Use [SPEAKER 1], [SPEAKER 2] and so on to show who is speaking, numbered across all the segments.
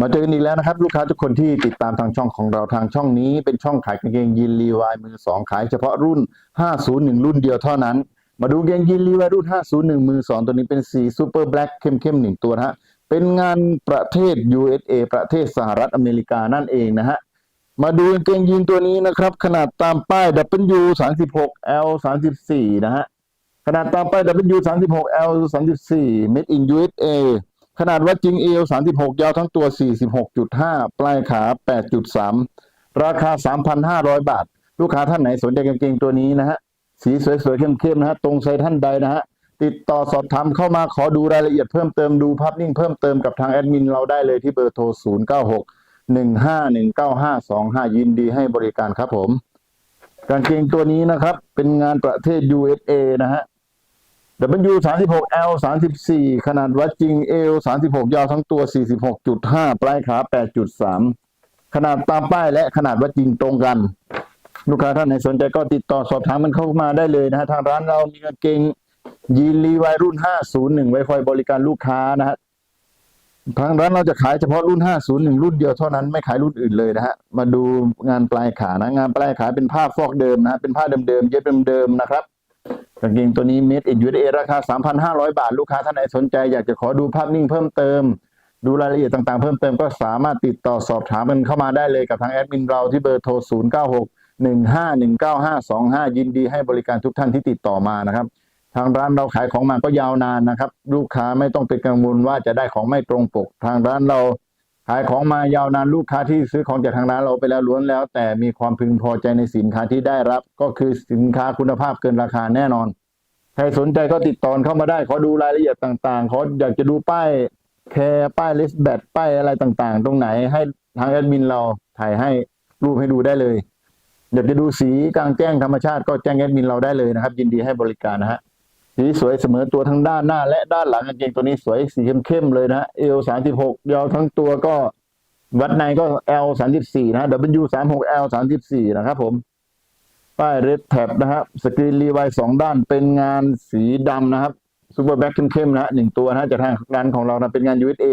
[SPEAKER 1] มาเจอกันอีกแล้วนะครับ ลูกค้าทุกคนที่ติดตามทางช่องของเราทางช่องนี้ เป็นช่องขายกางเกงยีนรีวายมือสองขายเฉพาะรุ่น 501 รุ่นเดียวเท่านั้น มาดูเกงยีนรีวายรุ่น 501 มือสองตัวนี้เป็นสีซูเปอร์แบล็กเข้มๆหนึ่งตัวนะฮะเป็นงานประเทศ USA ประเทศสหรัฐอเมริกานั่นเองนะฮะมาดูกางเกงยีนตัวนี้นะครับ ขนาดตามป้าย W 36 L 34นะฮะขนาดตามป้าย W 36 L 34 Made in USA ขนาดวัดจริง L 36 ยาวทั้งตัว 46.5 ปลายขา 8.3 ราคา 3,500 บาท ลูกค้าท่านไหนสนใจกางเกงตัวนี้นะฮะ สีสวยๆเข้มๆนะฮะ ตรงใจท่านใดนะฮะ ติดต่อสอบถามเข้ามาขอดูรายละเอียดเพิ่มเติมดูภาพนิ่งเพิ่มเติมกับทางแอดมินเราได้เลยที่เบอร์โทร 096 1519525 ยินดีให้บริการครับผม กางเกงตัวนี้นะครับ เป็นงานประเทศ USA นะฮะ W 36 L 34ขนาดวัดจริง L 36 ยาวทั้งตัว 46.5 ปลายขา 8.3 ขนาดตามป้ายและขนาดวัดจริงตรงกัน ลูกค้าท่านไหนสนใจก็ติดต่อสอบถามมันเข้ามาได้เลยนะฮะ ทางร้านเรามีกางเกงยีนรีวายรุ่น 501 ไว้คอยบริการลูกค้านะฮะทางร้านเราจะขายเฉพาะรุ่น 501 รุ่นเดียวเท่านั้นไม่ขายรุ่นอื่นเลยนะฮะ มาดูงานปลายขานะ งานปลายขาเป็นผ้าฟอกเดิมนะฮะเป็นผ้าเดิมๆเย็บเดิมๆนะครับ กางเกงตัวนี้เมดอินยูเอราคา 3,500 บาท ลูกค้าท่านไหนสนใจ อยากจะขอดูภาพนิ่งเพิ่มเติม ดูรายละเอียดต่างๆ เพิ่มเติมก็สามารถติดต่อสอบถามกันเข้ามาได้เลยกับทางแอดมินเราที่เบอร์โทร 096 1519525 ยินดีให้บริการทุกท่านที่ติดต่อมานะครับ ทางร้านเราขายของมาก็ยาวนานนะครับ ลูกค้าไม่ต้องเป็นกังวลว่าจะได้ของไม่ตรงปก ทางร้านเรา ขายของมายาวนานลูกค้าที่ซื้อของจากทางร้านเราไปแล้วล้วนแล้ว แต่มีความพึงพอใจในสินค้าที่ได้รับ ก็คือสินค้าคุณภาพเกินราคาแน่นอน ใครสนใจก็ติดต่อเข้ามาได้ ขอดูรายละเอียดต่างๆขออยากจะดูป้ายแคร์ป้ายลิสแบตป้ายอะไรต่างๆ ตรงไหนให้ทางแอดมินเราถ่ายให้รูปให้ดูได้เลยอยากจะดูสีกลางแจ้งธรรมชาติก็แจ้งแอดมินเราได้เลยนะครับ ยินดีให้บริการนะฮะ สีสวยเสมอตัวทั้งด้านหน้า และด้านหลังกางเกงตัวนี้สวยสีเข้มๆเลยนะเอลสามสิบหกยาวทั้งตัวก็วัดในก็ L สามสิบสี่นะ W สามหก L สามสิบสี่นะครับผม ป้ายเรดแท็บนะครับสกรีนรีไวสองด้านเป็นงานสีดำนะครับซูเปอร์แบ็คเข้มๆนะฮะหนึ่งตัวนะฮะจากทางร้านของเรานะเป็นงาน USA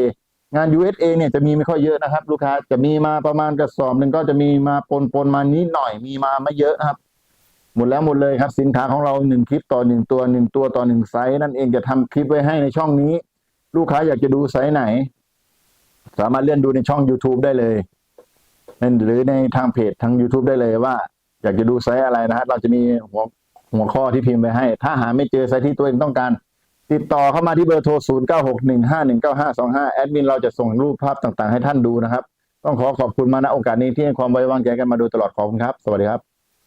[SPEAKER 1] งาน USA เนี่ยจะมีไม่ค่อยเยอะนะครับ ลูกค้าจะมีมาประมาณกระสอบหนึ่งก็จะมีมาปนปนๆมานิดหน่อยมีมาไม่เยอะนะครับ หมดแล้วหมดเลยครับ สินค้าของเราหนึ่งคลิปต่อหนึ่งตัวหนึ่งตัวต่อหนึ่งไซส์นั่นเองจะทำคลิปไว้ให้ในช่องนี้ ลูกค้าอยากจะดูไซส์ไหน สามารถเลื่อนดูในช่อง YouTube ได้เลยนั่นหรือในทางเพจทาง YouTube ได้เลยว่า อยากจะดูไซส์อะไรนะฮะเราจะมีหัวหัวข้อที่พิมพ์ไปให้ ถ้าหาไม่เจอไซส์ที่ตัวเองต้องการ ติดต่อเข้ามาที่เบอร์โทร 0 9 6 1 5 1 9 5 2 5 แอดมินเราจะส่งรูปภาพต่างๆ ให้ท่านดูนะครับ ต้องขอขอบคุณมาณโอกาสนี้ที่ให้ความไว้วางใจกันมาโดยตลอดขอบคุณครับ สวัสดีครับ